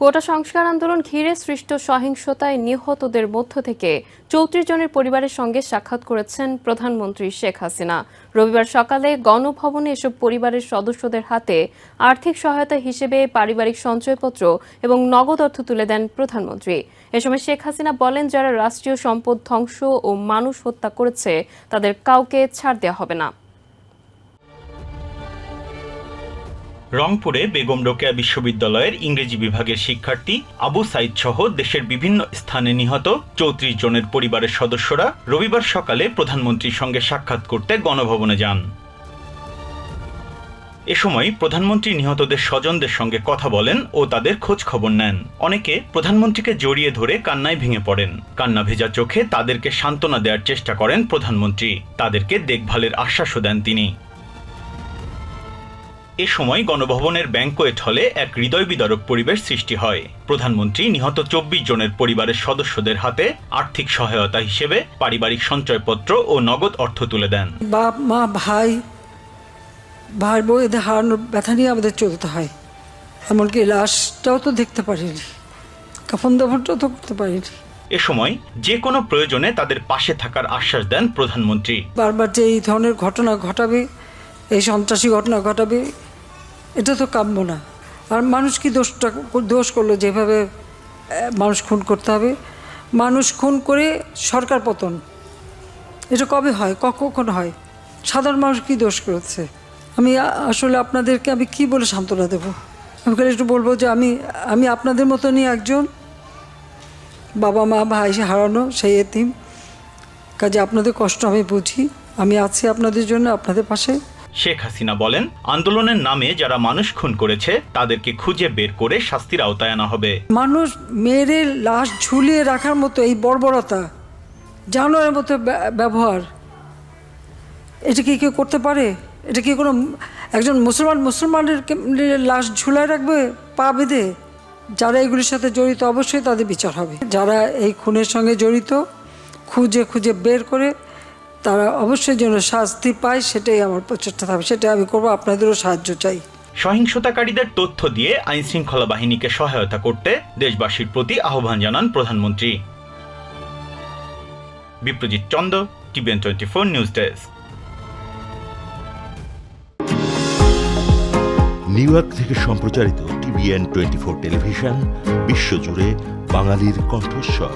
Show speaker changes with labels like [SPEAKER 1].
[SPEAKER 1] কোটা সংস্কার আন্দোলন ঘিরে সৃষ্ট সহিংসতায় নিহতদের মধ্য থেকে চৌত্রিশ জনের পরিবারের সঙ্গে সাক্ষাৎ করেছেন প্রধানমন্ত্রী শেখ হাসিনা। রবিবার সকালে গণভবনে এসব পরিবারের সদস্যদের হাতে আর্থিক সহায়তা হিসেবে পারিবারিক সঞ্চয়পত্র এবং নগদ অর্থ তুলে দেন প্রধানমন্ত্রী। এ সময় শেখ হাসিনা বলেন, যারা রাষ্ট্রীয় সম্পদ ধ্বংস ও মানুষ হত্যা করেছে, তাদের কাউকে ছাড় দেওয়া হবে না।
[SPEAKER 2] রংপুরে বেগম রোকেয়া বিশ্ববিদ্যালয়ের ইংরেজি বিভাগের শিক্ষার্থী আবু সাইদ সহ দেশের বিভিন্ন স্থানে নিহত চৌত্রিশ জনের পরিবারের সদস্যরা রবিবার সকালে প্রধানমন্ত্রীর সঙ্গে সাক্ষাৎ করতে গণভবনে যান। এ সময় প্রধানমন্ত্রী নিহতদের স্বজনদের সঙ্গে কথা বলেন ও তাদের খোঁজ খবর নেন। অনেকে প্রধানমন্ত্রীকে জড়িয়ে ধরে কান্নায় ভেঙে পড়েন। কান্না ভেজা চোখে তাদেরকে সান্ত্বনা দেওয়ার চেষ্টা করেন প্রধানমন্ত্রী। তাদেরকে দেখভালের আশ্বাসও দেন তিনি। এ সময় গণভবনের ব্যাংকোয়েট হলে এক হৃদয় বিদারক পরিবেশ সৃষ্টি হয়। প্রধানমন্ত্রী নিহত চব্বিশ জনের পরিবারের সদস্যদের হাতে আর্থিক সহায়তা হিসেবে পারিবারিক সঞ্চয়পত্র ও নগদ অর্থ তুলে দেন।
[SPEAKER 3] বাপ মা ভাই ভাই বউ এদের হারানোর ব্যথা নিয়ে আমাদের চলতে হয়। এমনকি লাশটাও তো দেখতে পারিনি। কাফন দাফনটাও তো করতে পারিনি।
[SPEAKER 2] এ সময় যে কোনো প্রয়োজনে তাদের পাশে থাকার আশ্বাস দেন প্রধানমন্ত্রী।
[SPEAKER 3] বারবার যে এই ধরনের ঘটনা ঘটাবে এই সন্ত্রাসী ঘটনা ঘটাবে এটা তো কাম্য না। আর মানুষ কি দোষটা দোষ করল? যেভাবে মানুষ খুন করতে হবে। মানুষ খুন করে সরকার পতন। এটা কবে হয়? কখন হয়? সাধারণ মানুষ কি দোষ করেছে? আমি আসলে আপনাদেরকে আমি কি বলে সান্ত্বনা দেবো? আমি খালি একটু বলব যে আমি আমি আপনাদের মতনই একজন। বাবা, মা, ভাই হারানো সেই এতিম। কাজে আপনাদের কষ্ট আমি বুঝি। আমি আছি আপনাদের জন্য, আপনাদের পাশে।
[SPEAKER 2] শেখ হাসিনা বলেন, আন্দোলনের নামে যারা মানুষ খুন করেছে, তাদেরকে খুঁজে বের করে শাস্তির আওতায় আনা হবে।
[SPEAKER 3] মানুষ মেরে লাশ ঝুলিয়ে রাখার মতো এই বর্বরতা, জানোয়ারের মতো ব্য- ব্যবহার, এটা কি কেউ করতে পারে? এটা কি কোনো একজন মুসলমান, মুসলমানের লাশ ঝুলায় রাখবে, পা বেঁধে? যারা এগুলির সাথে জড়িত, অবশ্যই তাদের বিচার হবে। যারা এই খুনের সঙ্গে জড়িত, খুঁজে খুঁজে বের করে তারা অবশ্যই যেন শাস্তি পায় সেটাই আমার প্রচেষ্টা থাকবে। সেটাই আমি করব আপনাদেরও সাহায্য চাই।
[SPEAKER 2] সহিংসতাকারীদের তথ্য দিয়ে আইন শৃঙ্খলা বাহিনীকে সহায়তা করতে দেশবাসীর প্রতি আহ্বান জানান প্রধানমন্ত্রী। Biprajit Chanda TVN twenty four news desk.
[SPEAKER 4] New York থেকে সম্প্রচারিত টিভিএন টোয়েন্টি ফোর টেলিভিশন বিশ্বজুড়ে বাঙালির কণ্ঠস্বর।